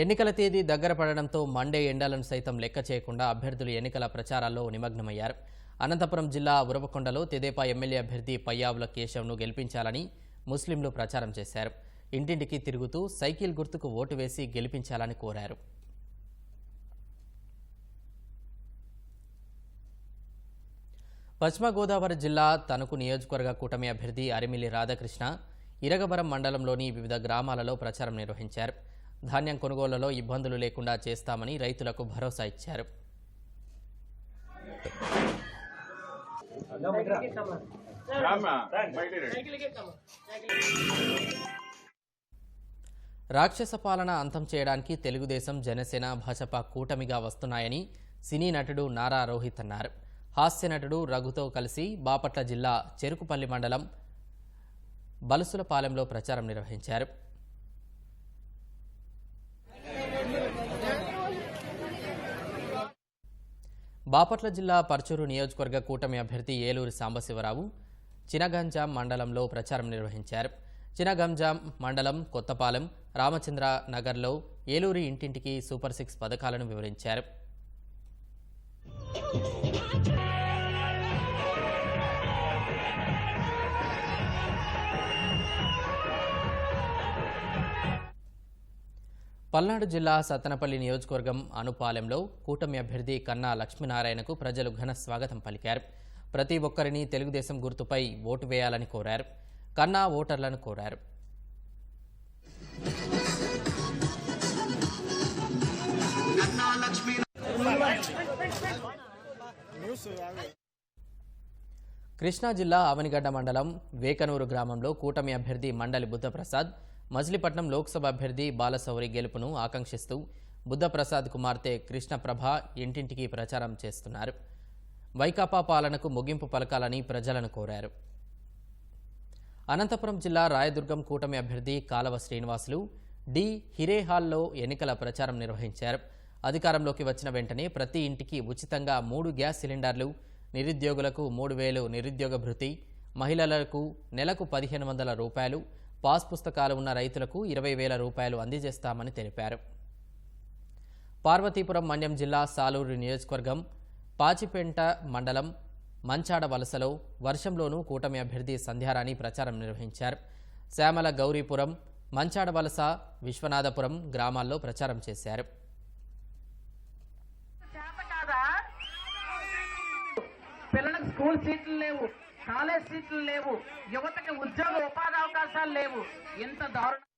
ఎన్నికల తేదీ దగ్గర పడడంతో మండే ఎండలను సైతం లెక్క చేయకుండా అభ్యర్థులు ఎన్నికల ప్రచారాల్లో నిమగ్నమయ్యారు. అనంతపురం జిల్లా ఉరవకొండలో తెదేపా ఎమ్మెల్యే అభ్యర్థి పయ్యావుల కేశవ్ను గెలిపించాలని ముస్లింలు ప్రచారం చేశారు. ఇంటింటికి తిరుగుతూ సైకిల్ గుర్తుకు ఓటు వేసి గెలిపించాలని కోరారు. పశ్చిమ గోదావరి జిల్లా తణుకు నియోజకవర్గ కూటమి అభ్యర్థి అరిమిలి రాధాకృష్ణ ఇరగబరం మండలంలోని వివిధ గ్రామాలలో ప్రచారం నిర్వహించారు. ధాన్యం కొనుగోళ్ళలో ఇబ్బందులు లేకుండా చేస్తామని రైతులకు భరోసా ఇచ్చారు. రాక్షస పాలన అంతం చేయడానికి తెలుగుదేశం జనసేన భాజపా కూటమిగా వస్తున్నాయని సినీ నటుడు నారా రోహిత్ అన్నారు. హాస్య నటుడు రఘుతో కలిసి బాపట్ల జిల్లా చెరుకుపల్లి మండలం బలుసులపాలెంలో ప్రచారం నిర్వహించారు. బాపట్ల జిల్లా పర్చూరు నియోజకవర్గ కూటమి అభ్యర్థి ఏలూరు సాంబశివరావు చినగంజాం మండలంలో ప్రచారం నిర్వహించారు. చినగంజాం మండలం కొత్తపాలెం రామచంద్ర నగర్లో ఏలూరి ఇంటింటికి సూపర్ సిక్స్ పథకాలను వివరించారు. పల్నాడు జిల్లా సత్తనపల్లి నియోజకవర్గం అనుపాలెంలో కూటమి అభ్యర్థి కన్నా లక్ష్మీనారాయణకు ప్రజలు ఘన స్వాగతం పలికారు. ప్రతి ఒక్కరిని తెలుగుదేశం గుర్తుపై ఓటు వేయాలని కోరారు. కన్నా ఓటర్లను కోరారు. కృష్ణా జిల్లా అవనిగడ్డ మండలం వేకనూరు గ్రామంలో కూటమి అభ్యర్థి మండలి బుద్ధప్రసాద్ మజిలీపట్నం లోక్సభ అభ్యర్థి బాలసౌరి గెలుపును ఆకాంక్షిస్తూ బుద్ధప్రసాద్ కుమార్తె కృష్ణప్రభ ఇంటింటికి ప్రచారం చేస్తున్నారు. వైకాపా పాలనకు ముగింపు పలకాలని ప్రజలను కోరారు. అనంతపురం జిల్లా రాయదుర్గం కూటమి అభ్యర్థి కాలవ శ్రీనివాసులు డి హిరేహాల్లో ఎన్నికల ప్రచారం నిర్వహించారు. అధికారంలోకి వచ్చిన వెంటనే ప్రతి ఇంటికి ఉచితంగా మూడు గ్యాస్ సిలిండర్లు నిరుద్యోగులకు మూడు వేలు నిరుద్యోగ భృతి మహిళలకు నెలకు పదిహేను వందల రూపాయలు పాస్ పుస్తకాలు ఉన్న రైతులకు ఇరవై వేల రూపాయలు అందజేస్తామని తెలిపారు. పార్వతీపురం మన్యం జిల్లా సాలూరు నియోజకవర్గం పాచిపెంట మండలం మంచాడ వలసలో వర్షంలోనూ కూటమి అభ్యర్థి సంధ్యారాణి ప్రచారం నిర్వహించారు. శ్యామల గౌరీపురం మంచాడ వలస విశ్వనాథపురం గ్రామాల్లో ప్రచారం చేశారు. పిల్లలకు స్కూల్ సీట్లు లేవు. కాలేజ్ సీట్లు లేవు. యువతకి ఉద్యోగ ఉపాధి అవకాశాలు లేవు. ఎంత దారుణం